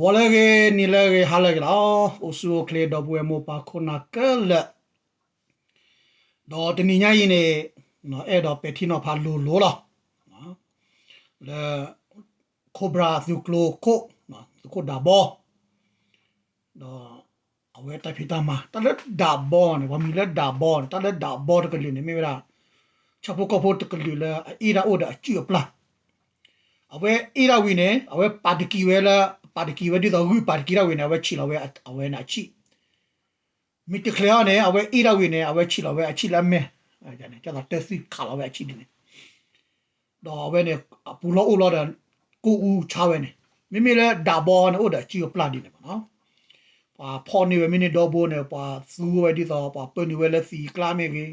ဝလကေနီလကေဟာလကေလာအိုဆူကလေဒဘွေမောပါခုနာကလတော့တနင်္ညရင်နေနော်အဲ့တော့ပက်တီနော်ဖာလိုလိုလားနော်လေကိုဘရာသူကလိုကိုနော်ကိုဒါဘောတော့အဝဲတိုင်ဖီတာမှာတလက်ဒါဘောနေဝမီလက်ဒါဘောတလက်ဒါဘောတကလေးနေမိမလားချပ်ဖို့ကဖို့တကလေးလာအီရာအိုဒါအချီပလာအဝဲအီရာဝီနေအဝဲပါတကီဝဲလာ ပါတကီဝဲဒီတော့ဝီပါတကီရာဝီနေအဝဲချီလာဝဲအဝဲနာချီမီတကလျာနေအဝဲအီရာဝီနေအဝဲချီလာဝဲအချီလာမဲအဲ့ဒါနဲ့ကျတော့တက်စီခါလာဝဲအချီနေတော့ဝဲနေပူလောအိုလောတဲ့ကိုဦးချဝဲနေမိမိလဲဒါဘောနေအိုဒါချီပလာဒီနေပါနော်ပါဖော်နေဝဲမိနေတော့ဘိုးနေပါစူးဝဲဒီတော့ပါပန်နေဝဲလဲစီကလာမေကြီး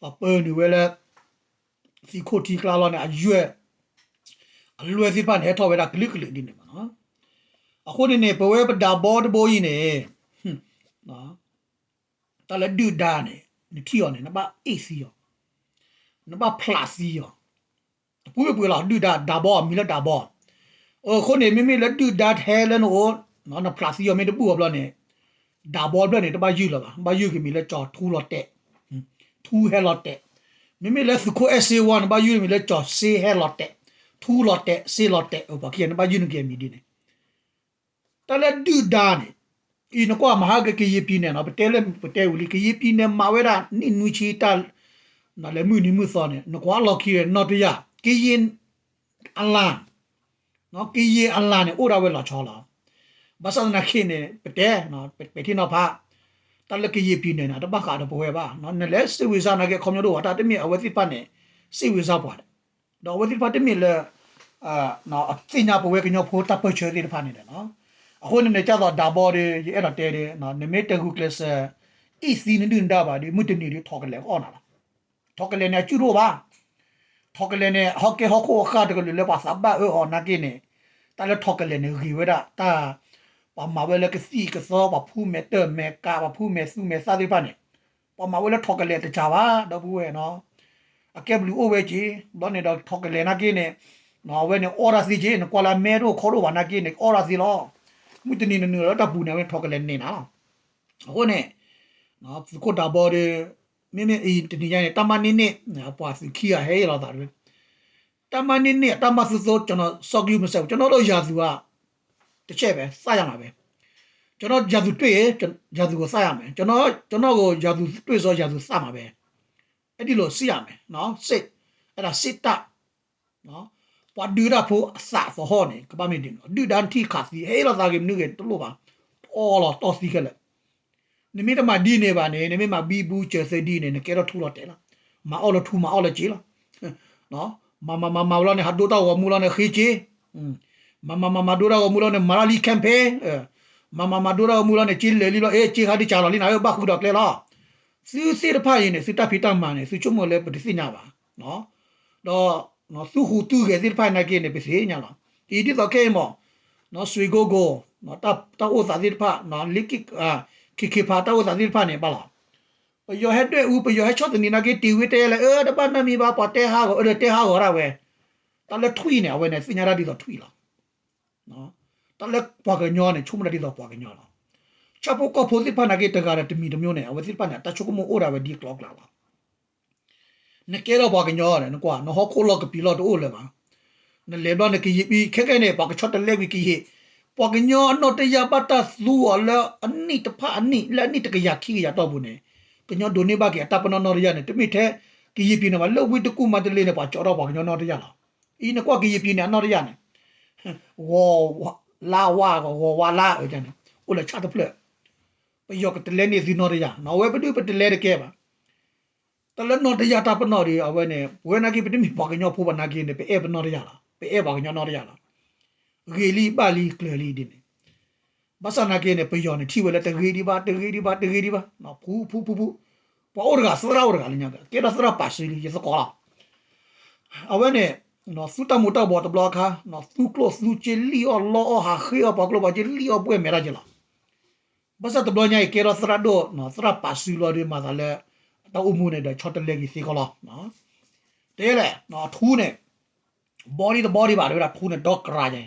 ပါပန်နေဝဲလဲစီခိုတီကလာလောနေအရွယ်အလွယ်စီပါနေတော့ဝဲတာကလစ်ကလစ်ဒီနေပါနော် အခုဒီနေပဝဲပဒါဘောတဘိုးကြီးနေဟွန်းနော်တလဒူဒါနေနတီယောနေနပါအေစီယောနပါပလစီယောပူပူလာဒူဒါဒါဘောမီလာဒါဘောအော်ခုနေမိမိလက်ဒူဒါထဲလနိုနော်နပလစီယောမေတပူဘလနေဒါဘောဘလနေတပါယူလာပါဘာယူကမီလက်ကြောထူလော့တဲ့ထူဟဲလော့တဲ့မိမိလက်စကို SA1 ဘာယူမီလက်ကြောဆေဟဲလော့တဲ့ထူလော့တဲ့ဆေလော့တဲ့ဘာကိနဘာယူနကေမီဒီနေ တလက်တူဒါနေဤနကွာမဟာကကေယပြင်းနေနော်ပတဲလက်ပတဲဝလီကေယပြင်းနေမာဝဲတာနိနူချီတာနာလေမှုနိမှုစောနေနကွာလောက်ခီရနော်တရကေယင်အလာနော်ကေယင်အလာနေအိုရဝဲလာချောလာဘာသာနာခိနေပတဲနော်ပတိနော်ဖာတလက်ကေယပြင်းနေနာတပတ်ကတော့ပွဲပါနော်နလဲစိဝိဇာနာကေခွန်မျိုးတို့ဟာတာတမြအဝသိပတ်နေစိဝိဇာပွားတယ်တော့ဝသိပတ်တမြလဲအာနော်အသိညာပွဲကညောဖိုးတပ်ပချေရီဖာနေတယ်နော် အခုနေကြတော့ဒါဘော်တွေအဲ့ဒါတဲတယ်နော်နမေတကူကလစ်ဆာအီစီနဒွန်းဒါပါဒီမွတ်တနီတွေထောက်ကလေးအော်နာလားထောက်ကလေးနဲ့ကျူတော့ပါထောက်ကလေးနဲ့ဟော့ကေဟော့ကိုအခါတကလေးလဲပါစဘာအော်နာကိနေတာလဲထောက်ကလေးနဲ့ဂီဝဲတာတာပမာဝဲလကစီကစောပဖူးမဲတဲမဲကာပဖူးမဲစုမဲစသည်ပါနေပမာဝဲလထောက်ကလေးတကြပါတော့ဘူးရဲ့နော်အကဲဘလူးအိုဝဲကြီးတော့နေတော့ထောက်ကလေးနာကိနေနော်ဝဲနေအော်ရာစီကြီးနကွာလာမဲတို့ခေါ်တော့ပါနာကိနေအော်ရာစီလော မူတနေနေတော့တပူနေဝဲထောက်ကလေးနေနော်ဟိုနဲ့နော်ကိုတာဘော်တွေမင်းမအင်းတနေရနေတမနေနေပွားစီခီရဟဲရတော့တာတွေတမနေနေတမဆူဆိုကျွန်တော်စောက်လူမဆက်ကျွန်တော်တို့ယာသူကတစ်ချက်ပဲစရမှာပဲကျွန်တော်ယာသူတွေ့ရယာသူကိုစရမယ်ကျွန်တော်ကျွန်တော်ကိုယာသူတွေ့ဆိုယာသူစမှာပဲအဲ့ဒီလိုစရမယ်နော်စစ်အဲ့ဒါစစ်တနော် ပွားဒူရာဖိုအစဖဟောနေကပမေတင်ဒူဒန်တီခါစီဟဲလာသာကေမြုကေတလို့ပါအော်လာတော့စီကလေနိမိတမဒီနေပါနေနိမိမဘီဘူးချေစဒီနေကေတော့ထူတော့တယ်လားမအော်လထူမအော်လကြီးလားနော်မမမမဝလာနေဟာဒိုတာဝမူလာနေခေချေမမမမဒိုရာဝမူလာနေမာလီကမ်ပေမမမဒိုရာဝမူလာနေချီလေလီလောအေချီဟာဒီချာလာလီနာယဘခုတော့ကလေလားစီစီတဖာရင်နေစစ်တဖီတမန်နေစီချုံမလဲပတိစညာပါနော်တော့ နော်သူဟူသူကေစစ်ဖိုင်နာကေနေပစေညာလားဒီဒီတော့ကေမောနော်ဆွေကိုကိုနော်တပ်တောဥစာစစ်ဖာနော်လိကိအာခိခိဖာတောဥစာစစ်ဖာနေပါလားပယောဟက်တဲ့ဥပယောဟက်ချောတနေနာကေတီဝီတဲလေအဲတပတ်နမီပါပတဲဟာကိုအဲတဲဟာကိုရဝဲတလည်းထွီနေဝဲနေစညာရဒီတော့ထွီလားနော်တလည်းပွားကညောနေချုံမရဒီတော့ပွားကညောလားချပ်ဖို့ကဖိုစစ်ဖာနာကေတကာရတမီတမျိုးနေအဝစစ်ဖာနာတချုကမိုအိုရာဝဲဒီကလော့ကလာလား နကေတော့ဘာကညောရတယ်နကွာနဟခိုလောကပီလော့တိုလေပါနလေဘနကီပီခက်ခဲနေပါကချတ်တလေဝီကီဟေပကညောနောတရပတသူအလအနိတဖအနိလနိတကရခိရတော့ဘူးနေကညောဒိုနေပါကေတပနနောရရနေတမိထဲကီပီနမလောဝီတကူမတလေနေပါကြောတော့ပါကညောနောတရလားဤနကွာကီပီနေနောတရနေဝေါလာဝါဝဝလာအဲ့တန်ဦးလချတ်ဖလက်ပယောကတလေနေစီနောရရနော်ဝဲပတူပတလေတကဲပါ တလနောတရတာပနောရီအဝဲနေဝဲနာကိပတိမီပါကညောဖိုးပနာကိနေပေအဲပနောရရလားပေအဲပါကညောနောရရလားဂေလီပါလီကလလီဒီနေဘာစနာကိနေပယောနေထီဝဲလက်တဂေဒီပါတဂေဒီပါတဂေဒီပါနော်ဖူးဖူးဖူးဖူးပေါ်ရကစရာရကလညကကေရစရာပါရှိလီရစကောလာအဝဲနေနော်စူတမူတဘောတဘလခါနော်စူကလောစူချီလီအော်လောဟာခေအပါကလောပါချီလီအောပွဲမေရာကြလားဘာစတဘလညိုင်ကေရစရာဒိုနော်စရာပါရှိလောဒီမာသာလဲ တော့ဦးမှုနဲ့တော့ short leg ကြီးစေကောလားနော်တဲလေနော်ထူးနဲ့ body the body ပါလေထူးနဲ့ dog ရာကြ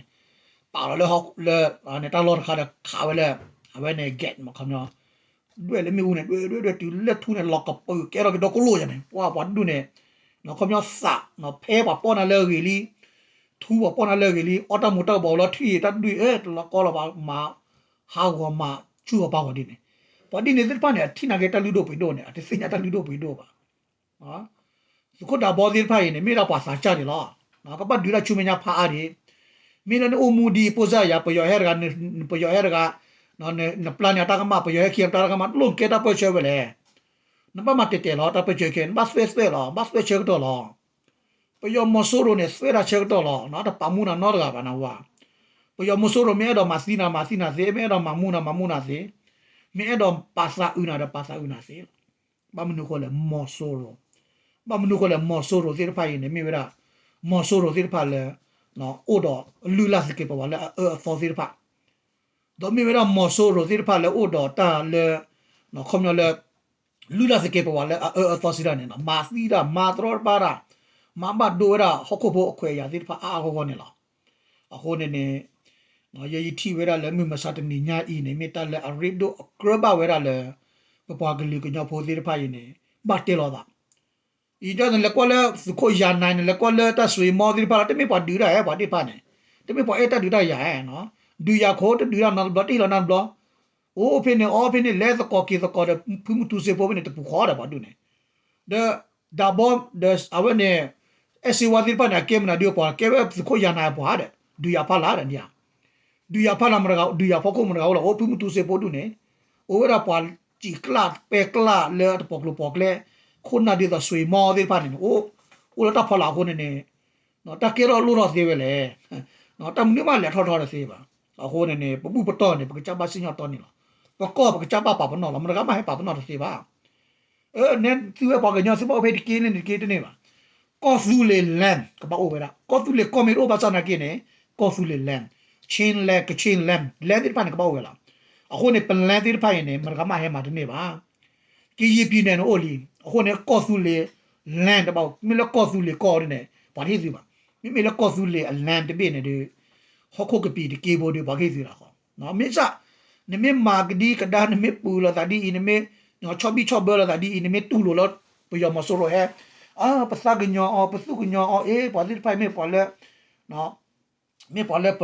ပါလေဟောလေနဲ့တလောခါတဲ့ခါဝဲလေအဝဲနဲ့ get မခမနော်ด้วยเลยมีอูเนี่ยด้วยด้วยด้วยตีเล็ดทุนเนี่ยล็อกกับปืนแกเราก็ดอกกุโลยังไงว่าวันดูเนี่ยเนาะเขาไม่สะเนาะเพ่ปะป้อนอะไรกี่ลีทูปะป้อนอะไรกี่ลีออตโตมอเตอร์บอกแล้วที่ตัดด้วยเอ๊ะแล้วก็เรามาหาหัวมาชั่วป่าวดีเนี่ย Padi nezir pa ne thi na ge ta lu do pe do ne ati sin ya ta lu do pe do ba. Ha. Su ko da bo zir pa ye ne me ra pa sa cha ni la. Na ka pa du ra chu me nya pa a re. Me na ne o mu di po za ya po yo her ga ne po yo her ga na ne na plan ya ta ga ma po yo he ki ta ga ma lo ke ta po che ba le. Na pa ma te te la ta po che ke ba spe spe la ba spe che do la. Po yo mo so ro ne spe ra che do la na ta pa mu na no ga ba na wa. Po yo mo so ro me do ma si na ma si na se me do ma mu na ma mu na se. မဆိုရိုနေစဝဲတာချေကတော့လောနော်တပမူနာနော်ကဘာနာဝါပယောမဆိုရိုမဲတော့မစီနာမစီနာစေမဲတော့မမူနာမမူနာစေမဲတော့ပါစာဥနာတော့ပါစာဥနာစေဘာမနုခေါ်လဲမော်ဆိုရိုဘာမနုခေါ်လဲမော်ဆိုရိုစေဖိုင်နေမိဝရမော်ဆိုရိုစေဖိုင်လဲနော်အိုတော့လူလာစကေပေါ်လဲအဖော်စေဖိုင်တော့မိမရမော်ဆိုရိုစီဖာလေအိုတော်တာလေနော်ခေါမျောလေလူလာစကေပဝလေအအသောစီရနေနော်မာစီရာမာတရောပါရာမမဒိုရာဟခုဖို့အခွေရစီဖာအာဟောနေလားအခုနေနေ နော်ယေတီဝဲရလေမိမစတနီညာဤနေမိတလေအရိဒိုကရဘဝဲရလေပပွားကလေးကညဖို့စီဖာယနေဘတ်တေလောတာဤကြတဲ့လေကောလေစကိုယာနိုင်လေကောလေတဆွေမောဒီပါတမေပါဒူရဟဲပါဒီပါနေတမေပါအတဒူရရဟဲနော်ดูยาโคตดูยานันบลอตีละนันบลอโอ้ฟินเนี่ยอ๋อฟินเนี่ยเลสกอกีสกอเดพุมตุเซโปเนี่ยตปุขอดบาดูเนี่ยเดดาบอมเดอเวเนี่ยเอซีวาดิปานะเกมนะดิโอปาเกเวสโคยานาบาเดดูยาพาลาเดเนี่ยดูยาพาลามรกาดูยาฟอโคมรกาโอ้พุมตุเซโปดูเนี่ยโอ้เวลาปาจีกลาเปกลาเลตปอกลปอกเลคนน่ะดิตะสวยมอดิปาเนี่ย du ya phala mraga du ya phoko mraga la opu mutu se podu ne overa pal chi kla pe kla le poklo pokle khona de da sui mo de pa ni o o la ta phala khone ne no ta ke ro lu ro se we le no ta mu ma le tho tho de se ba a khone ne pu pu to ne pa cha ba sin ya to ni la pa ko pa cha ba pa pa no la mraga ma he pa pa no de se ba e ne tu we pa ga nyo se ba pe de ke ne de ke de ne ba ko su le len ka ba o we la ko su le ko me ro ba sa na ke ne ko su le len စနာကင်းနေကောဖူလေလန်ချင်းလက်ကချင်းလမ်လဲဒီပန်ကပါဝဲလားအခုနေပလန်ဒီဖိုင်နေမရကမဟဲမှာတနေပါကီယီပြနေနော်အိုလီအခုနေကောဖူလေလန်တပေါ့မီလကောဖူလေကောနေပါတိစီပါမိမိလကောဖူလေအလန်တပြနေတယ်ဟခုကပီဒီကေဘောဒီဘာကေစီရာခေါနော်မေစာနမေမာဂဒီကဒါနမေပူလာတာဒီနမေနော်ချောဘီချောဘလာတာဒီနမေတူလိုလောပယမဆိုရိုဟဲအာပစကညောအပစုကညောအေးပါဒီဖိုင်မေပေါ်လဲနော်မေပေါ်လဲပ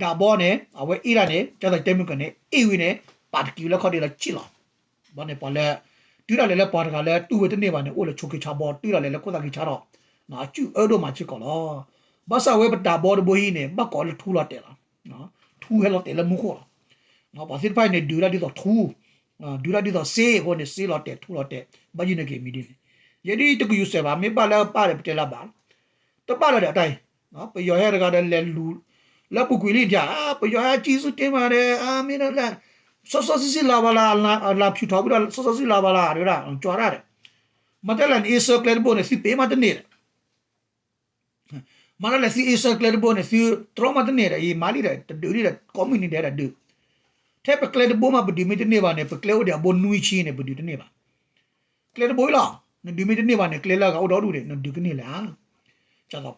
ဒါဘောဒါဘောနဲ့ထိရနဲ့အဝဲချုံမနဲ့အဒိုခဲဒါဘောထိဝဲတာတာအော့ခါခါလဲမညာထိဝဲတာမီတကလဲလဲမညာနဲ့ကပ်တဖလာဝဲပါနဲ့နန်တာဘောဒါဘောနဲ့အဝဲအီရနဲ့ကျတဲ့တဲမှုကနေအေဝီနဲ့ပါတကီလက်ခေါ်တယ်ချီလာဘာနဲ့ပါလဲတူရလဲလဲပါတကလဲတူဝဲတနေပါနဲ့အိုလဲချိုကေချာဘောတူရလဲလဲကိုတာကီချာတော့နာကျူအဲ့တော့မှချစ်ကောလောဘာသာဝဲပတာဘောဘိုဟီနေဘကောလထူလာတယ်လားနော်ထူဟဲလောတယ်လမှုခေါ်နော်ဘာစစ်ဖိုင်နေဒူလာဒီတော့ထူဒူလာဒီတော့စေဟိုနေစေလောတယ်ထူလောတယ်ဘာကြီးနေကေမီဒီယဒီတကူယူဆေဘာမေပါလာပါတယ်ပတဲလာပါတပါလာတဲ့အတိုင်းနော်ပယောဟဲရကတဲ့လဲလူ လက်ပုကွေလေးကြာပယောဟကြီးစုတင်ပါတယ်အာမင်းလည်းဆောဆောစီစီလာပါလာလာဖြူထောက်ပြီးတော့ဆောဆောစီလာပါလာရတာကြွားရတယ်မတလန်အေဆာကလဘိုနေစီပေးမတဲ့နေတယ် mana la si isa kled bo ne si trauma de ne ra i mali ra de ri ra community de ra de te pe kled bo ma budi mi de ne ba ne pe kled de bo nui chi ne budi de ne ba kled bo la ne di mi de ne ba ne kled la ga o do du de ne du ke ne la cha da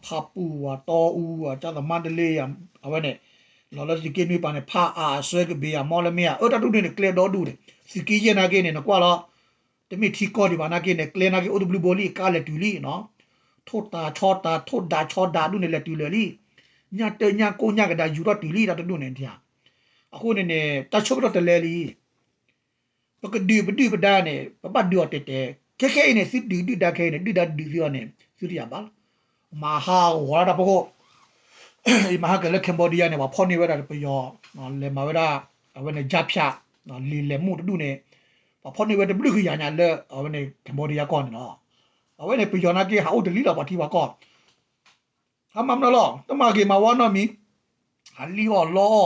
pha pu wa to u wa cha da mandale ya awe ne လောလောစီကင်းနွေပါနေဖာအားဆွဲကဘေးရမော်လမီယာအော်တတူနေကလေတော်ဒူတယ်စီကီဂျနာကေနေနကွာလောတမီထီကောဒီဘာနာကေနေကလေနာကေအိုဒဘလူဘိုလီကာလေတူလီနော်ထိုတာချောတာထိုဒါချောဒါဒုနေလက်တူလေလီညတညကိုညကဒါယူတော့တူလီတာတူနေတရားအခုနေနေတချုပ်တော့တလဲလီပကဒီပဒီပဒါနေပပဒီော်တက်တဲ့ခဲခဲနေစစ်ဒီဒီဒါခဲနေဒီဒါဒီစီော်နေစီရပါ မဟာဝါဒပကိုဒီမဟာကလက်ကမ်ဘောဒီးယားနေမှာဖော်နေဝဲတာပယောလေမဝဲတာအဝဲနေဂျပ်ဖြာလီလေမှုတူနေဖော်နေဝဲတဘလူခရညာလက်အဝဲနေကမ်ဘောဒီးယားကောနေနော်အဝဲနေပီယောနာကေဟာဥဒလီလာပါတီပါကောဟာမမနော်တမကေမဝါနော်မီဟာလီဟောလော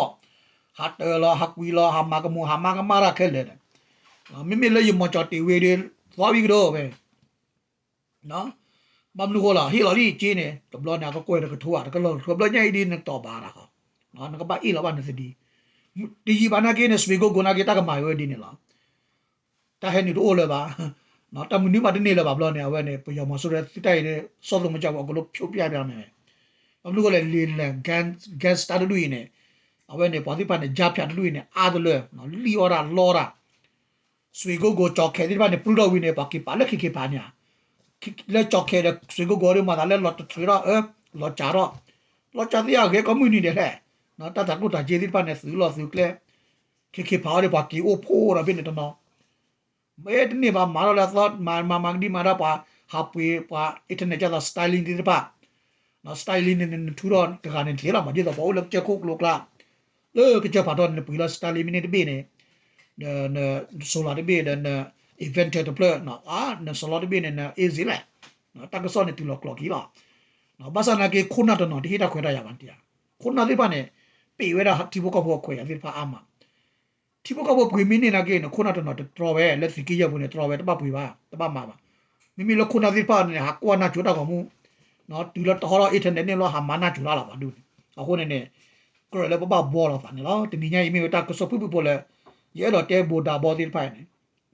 ဟာတလာဟာကွီလာဟာမကမဟာမကမာရာခဲလေမိမိလည်းယမချတီဝေတွေသွားပြီးတော့ပဲနော် ဘမ်လူဟလာဟီလာရီကျင်းနေတဘလနာကကွဲတကထိုးတာကလောကဘလညိုင်ဒီနတော့ပါတာဟာနော်နကပါအီလာဘာနစဒီဒီဂျီဘာနာကေနစဝေကိုဂိုနာကေတာကမာယွေဒီနေလားတာဟဲနီတို့လေပါနော်တမနီမတနေလေပါဘလနေဝဲနေပယောမဆိုရစစ်တိုက်နေစောလို့မကြောက်ဘူးကလို့ဖြိုးပြပြမယ်ဘမ်လူကလည်းလီလန်ကန်ဂတ်စတာတူနေအဝဲနေပေါ်ဒီပါနေဂျာဖြတ်တူနေအားတ လဲနော်လီအော်ရာလော်ရာဆွေကိုကိုကြောက်ခဲဒီပါနေပလူတော်ဝင်းနေပါကိပါလက်ခိခိပါညာလက်ကြောက်ခဲတဲ့ဆွေကိုကိုရမှာလည်းလော်ထွေတော့အဲလော်ကြတော့လော်ကြတဲ့ရဲကွန်မြူနီတဲ့ဟဲ့နော်တတကုတာဂျေဒီပါနေဆူလော်ဆူကလေခိခိပါရပါကီအိုဖိုးရဘင်းနေတော့မဲတနေပါမာရလာသတ်မာမာမန်ဒီမာရပါဟာပွေပါအင်တာနက်ကျတော့စတိုင်လင်းဒီပါနော်စတိုင်လင်းနေထူတော့တကနေထေလာမကြည့်တော့ဘောလက်ချက်ခုကလောကလာလေကကြပါတော့နေပူလာစတိုင်လင်းနေတပေးနေနော်ဆိုလာတပေးတဲ့ event တဲ့ပလနော်အာနော် ဆိုလာတပေးနေ easy လေနော်တကစောနေတူလောကလောကီလာနော်ဘာသာနာကေခုနာတော့နော်ဒီဟိတာခွဲရရပါန်တရားခုနာဒီပါနေပေဝဲတာဒီဘကဘောခွဲရဒီပါအမဒီဘကဘောပွေမင်းနေတာကေနော်ခုနာတော့နော်တော်ပဲလက်စီကီရဘူးနေတော်ပဲတပတ်ပွေပါတပတ်မှာပါမိမိလခုနာဒီပါနေဟာကွာနာချိုတာကမှုနော်ဒီလတော်တော့အစ်ထနေနေလောဟာမနာချိုလာလာပါဒူအခုနေနေကရလေပပဘောလာပါနေလောတနည်းညိမိတာကစပူပူပေါ်လေရဲတော့တဲဘူတာဘောဒီဖိုင်နေ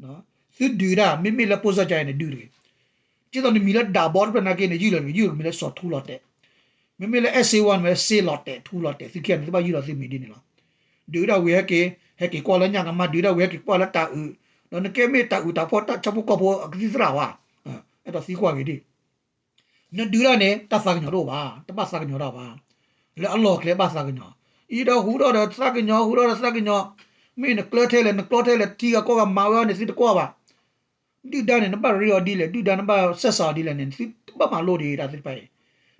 နော် သူဒူရာမိမိလပိုစကြိုင်နေဒူရီကျတော့မိလက်ဒါဘောပနာကေနေယူလို့ယူမိလက်စောထူလို့တဲ့မိမိလက် SA1 ပဲစေလို့တဲ့ထူလို့တဲ့သူကလည်းဘာယူလို့သိမိဒီနေလားဒူရာဝဲကေဟဲကေကွာလညာကမဒူရာဝဲကေကွာလတာဥနော်နကေမေတာဥတာဖောတာချပုကဘောအကတိစရာဝါအဲ့တော့စီကွာကြီးဒီနဒူရာနဲ့တဖာကညောတော့ပါတပတ်စာကညောတော့ပါလေအလောကလေပါစာကညောဤတော့ဟူတော့စကညောဟူတော့စကညောမင်းကလထဲလေနကလထဲလေတီကကောကမာဝနေစစ်ကောပါ ဒီဒန်နဲ့နပါရီယောဒီလေဒီဒန်နပါဆက်စာဒီလေနေစစ်ပမာလို့ဒီဒါစစ်ပိုင်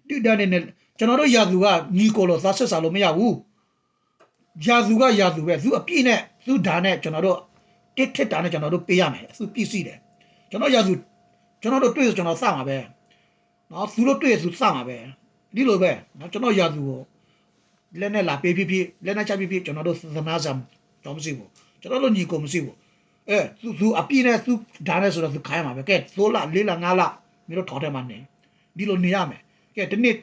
ဒီဒန်နဲ့ကျွန်တော်တို့ယာသူကညီကိုလို့သာဆက်စာလို့မရဘူးယာသူကယာသူပဲသူအပြည့်နဲ့သူဒါနဲ့ကျွန်တော်တို့တစ်ထစ်တာနဲ့ကျွန်တော်တို့ပေးရမယ်သူပြည့်စည်တယ်ကျွန်တော်ယာသူကျွန်တော်တို့တွေ့ဆိုကျွန်တော်စမှာပဲနော်သူတို့တွေ့ဆိုစမှာပဲဒီလိုပဲနော်ကျွန်တော်ယာသူကိုလက်နဲ့လာပေးဖြစ်ဖြစ်လက်နဲ့ချဖြစ်ဖြစ်ကျွန်တော်တို့သနာစံတော့မရှိဘူးကျွန်တော်တို့ညီကိုမရှိဘူး အဲသူသူအပြည့်နဲ့သူဒါနဲ့ဆိုတော့သူခိုင်းမှာပဲကဲသိုးလာလေးလာငါးလာမင်းတို့ထော်ထဲမှာနေဒီလိုနေရမယ်ကဲဒီနေ့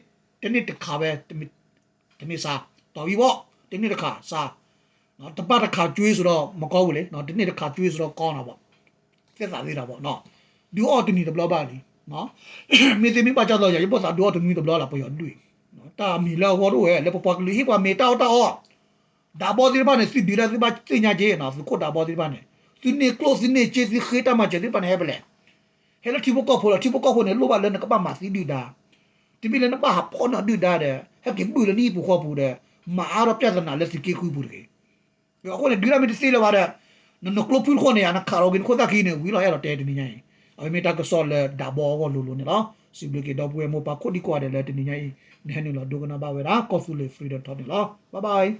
ဒီနေ့တစ်ခါပဲဒီနေ့စားတော်ပြီပေါ့ဒီနေ့တစ်ခါစားနော်တပတ်တစ်ခါကျွေးဆိုတော့မကောင်းဘူးလေနော်ဒီနေ့တစ်ခါကျွေးဆိုတော့ကောင်းတာပေါ့သက်သာသေးတာပေါ့နော်ဒီအော်တနီတဘလပါလီနော်မေတမီပါကြတော့ရပေါ်စာတော့တနီတဘလလာပေါ်ရတွေ့နော်တာမီလာဟောတော့ဟဲ့လေပပကလီဟိပါမေတောက်တော့ဒါဘောဒီပါနေစီဒီရာစီပါတင်ညာကျေနော်ခုဒါဘောဒီပါနေ သူနေ close နေကျေစီခေတာမှာကျေဒီပါနေဟဲ့ပလေဟဲ့လတီဘကောဖိုလာတီဘကောဖိုနေလောပါလဲနကပါမစီဒီဒါတီပီလဲနပါဟာပေါ်နော်ဒီဒါတဲ့ဟဲ့ကဘူးလနီပူခေါ်ပူတဲ့မာအားရပြဿနာလက်စီကေခုပူတဲ့အခုလေဒီလာမီစီလာပါတဲ့နော်ကလပူခေါ်နေရနခါရောဂင်ခိုတာခီနေဝီလာရတော့တဲတနေညိုင်အမေတာကဆော်လေဒါဘောကိုလိုလိုနေလားစီဘလကေတော့ပွဲမပါခုဒီကွာတယ်လေတနေညိုင်နေနေလို့ဒုကနာပါဝဲတာကော်ဖူလေဖရီဒမ်ထော်နေလားဘိုင်ဘိုင်